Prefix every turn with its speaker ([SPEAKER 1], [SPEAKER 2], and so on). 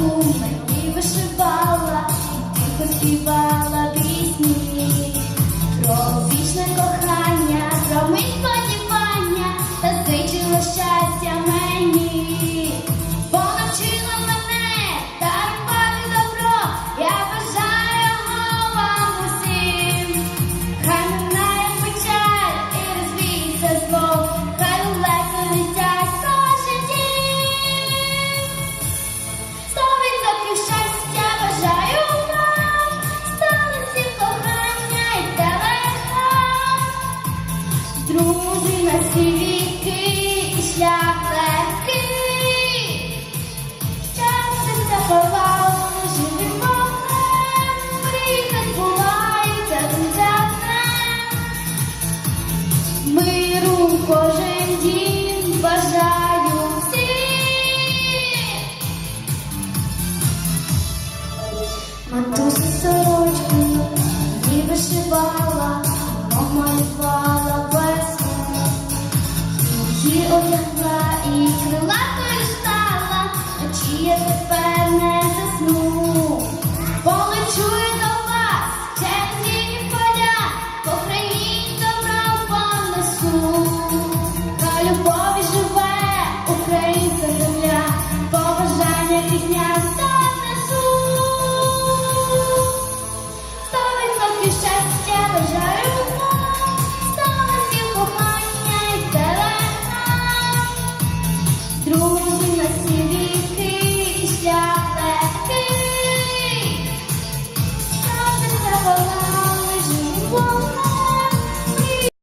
[SPEAKER 1] мені вишивала, і тихо співала Віки і шлях легкий. Щастя живим вогнем, мрійка збувається днем. Миру кожен дім бажаю всім. Матуся сорочку і вишивала, Rosa.